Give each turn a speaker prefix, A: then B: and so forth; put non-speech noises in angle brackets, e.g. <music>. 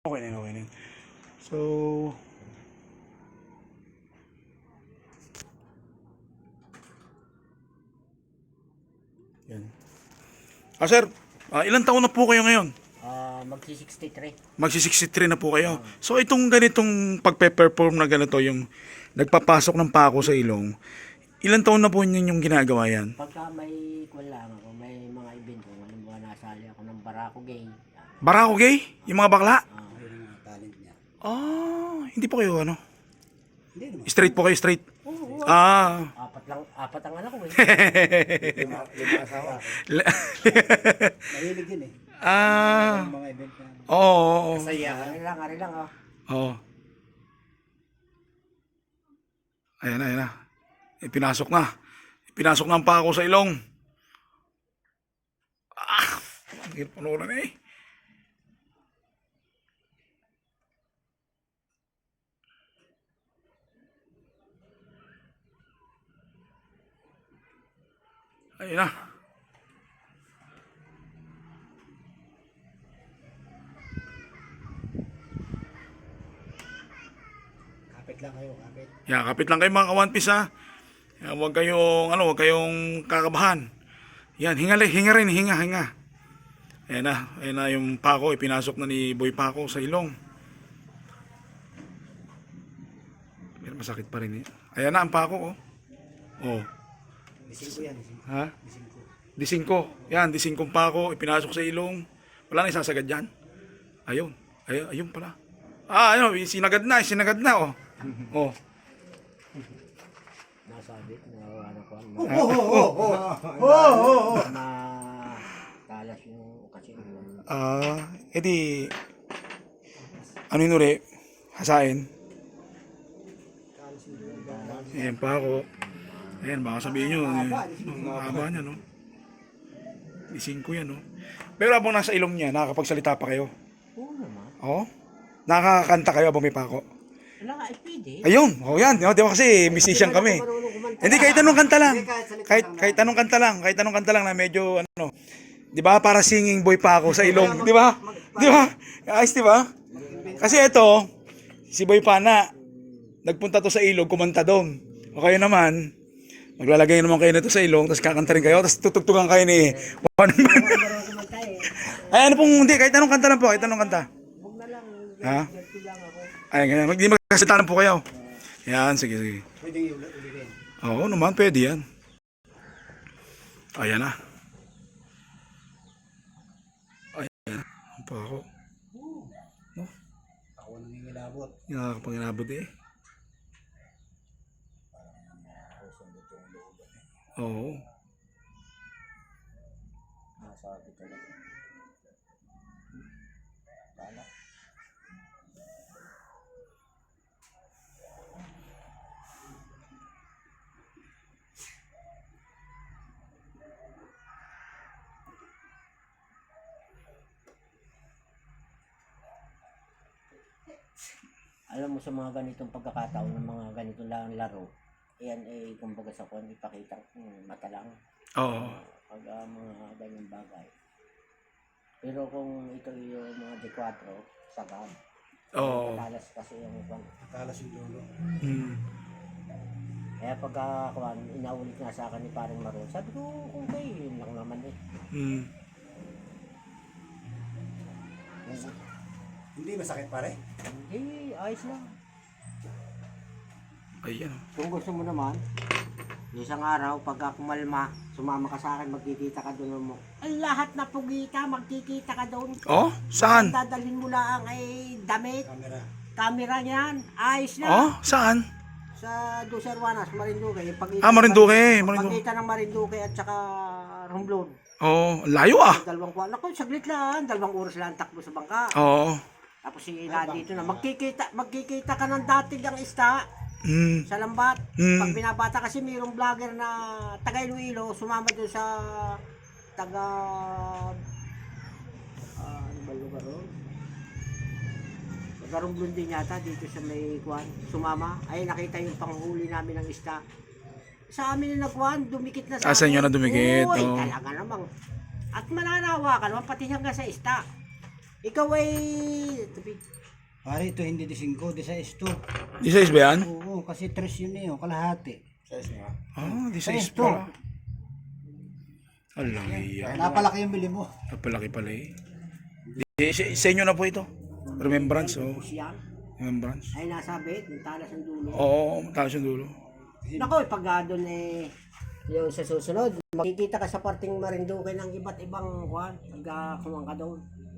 A: Okay na yun, okay na yun. So, yan. Ah, sir, ah, ilang taon na po kayo ngayon?
B: Ah, magsi-63.
A: Magsi-63 na po kayo. So, itong ganitong pagpe-perform na ganito, yung nagpapasok ng pako sa ilong, ilang taon na po yun yung ginagawa yan?
B: Pagka may kwan lang ako, may mga event ko, halimbawa nasali ako ng Barako Gay.
A: Barako gay? Yung mga bakla?
C: Ang talent niya.
A: Ah, hindi po kayo ano?
C: Hindi naman.
A: Straight po kayo, straight?
B: oo,
A: Ah.
B: apat lang, apat ang anak ko eh. <laughs>
C: Lima, lima asawa. <laughs> Mahilig yun eh.
A: ah.
C: Yung mga event na.
A: Oo, oo, oo.
C: Saya.
B: Ari lang, ari lang ah.
A: Oo. Ayan na, ayan na. Ipinasok na. Ipinasok na ang pako sa ilong. Ah! Ang hirap panoorin eh. Ayun na.
C: Kapit lang kayo, kapit.
A: Yeah, kapit lang kayo mga ka-one piece ha. Yan, huwag kayong, ano, huwag kayong kakabahan. Yan, hinga, hinga rin, hinga, hinga. Ayan na, ayan na yung pako, ipinasok na ni Boy Pako sa ilong. Pero masakit pa rin eh. Ayan na ang pako, oh. Oh,
C: Gising ko yan,
A: ha?
C: Gising ko.
A: Disingko. Yan, disingkong pako, ipinasok sa ilong. Wala na isasagad dyan. Ayun. Ayun, ayun pala. Ah, ayun, sinagad na, sinagad na, oh. <laughs> Oh.
B: Nasabi, na ano ko,
C: Oh, oh, oh, oh, oh, <laughs> oh.
B: na talas yung kasi yung
A: Ah, edi ano yun uri? Hasain. Ayan pa ako. Ayan, baka sabihin nyo, eh, ang haba niya, no? Ising ko yan, no? Pero habang nasa ilong niya, nakakapagsalita pa kayo.
B: Oo naman.
A: Oo? Nakakakanta kayo habang may pako.
B: Wala nga, eh, pwede.
A: Ayun, oh yan, ba di ba kasi musician kami. Hindi, kahit anong kanta lang.
C: Kahit
A: kahit anong kanta lang. Kahit anong kanta lang na medyo, ano, di ba, para singing boy pa ako sa ilong. Di ba? Di ba? Ayos, di ba? Kasi ito, si Boy Pana, nagpunta to sa ilog, kumanta doon. O kayo naman, maglalagay naman kayo nito sa ilong, tapos kakanta rin kayo, tapos tutugtugan kayo ni Juan Man. <laughs> Ay, ano pong, hindi, kahit anong kanta lang po, kahit anong kanta.
B: Huwag na lang.
A: Ha? Ay, ganyan. Hindi magkasita lang po kayo. Yan, sige, sige.
C: Pwede ulitin.
A: Oo naman, pwede yan. Ayan na. Ayan. Ang pa ako.
C: Ako nang ingilabot.
A: Nakakapangilabot eh. Oo.
B: Nasabi talaga. Tala. Alam mo sa mga ganitong pagkakataon ng mga ganito lang laro, yan ay kumbaga sa kung ipakita hmm, mata lang
A: Oo.
B: pag ah, mga ganyang bagay. Pero kung ito yung mga D4, sagad.
A: Oo.
B: Matalas kasi yung kwan.
C: Talas yung dulo.
A: Hmm.
B: Kaya pag uh, kwan, inaulit nga sa akin ni parang Maron, sabi ko, okay, yun lang naman eh.
A: Hmm.
C: Hindi masakit pare.
B: Hindi, ayos lang.
A: Ayan.
B: Kung gusto mo naman, isang araw, pag kumalma, sumama ka sa akin, magkikita ka doon mo. Ang lahat na pugita, magkikita ka doon.
A: Oh, saan?
B: Dadalhin mo lang ay damit,
C: Camera.
B: camera niyan, ayos na.
A: Oh, saan?
B: Sa Duserwanas, Marinduque. Pagitan
A: Ah, Marinduque,
B: ng-
A: Marinduque.
B: Pagitan ng Marinduque at saka Romblon.
A: Oh, layo ah.
B: Dalawang kuwan. Ako, saglit lang. Dalawang oras lang ang takbo sa bangka.
A: Oo.
B: Tapos si nandito na. Magkikita, magkikita ka ng datig ang ista
A: Hmm.
B: sa lambat.
A: Hmm.
B: Pag binabata kasi mayroong vlogger na taga Iloilo, sumama doon sa taga... ah, ano ba lugar ron? Taga Romblon din yata dito sa may kuwan. Sumama. Ay nakita yung panghuli namin ng ista. Sa amin na nagkuhan, dumikit na sa
A: Ah, sa inyo
B: amin.
A: na dumikit,
B: Uy,
A: oo.
B: talaga namang. At mananawa ka naman, pati hanggang sa ista. Ikaw ay... Tabi.
C: Pare, ito hindi di 5, di 6 to.
A: Di size ba yan?
C: Oo, kasi 3 yun eh, oh, kalahati.
A: Ah, di size
C: Size to.
A: pala. Alam iya.
C: Napalaki yung bili mo.
A: Napalaki pala eh. Di, sa, sa inyo na po ito. Remembrance, oh. Remembrance.
B: Ay nasabit, yung talas ng dulo.
A: Oo, taas yung dulo.
B: Nako, pag ah, doon eh, yung sa susunod, makikita ka sa parting Marinduque ng iba't ibang kuhan, pag uh, kumang ka doon.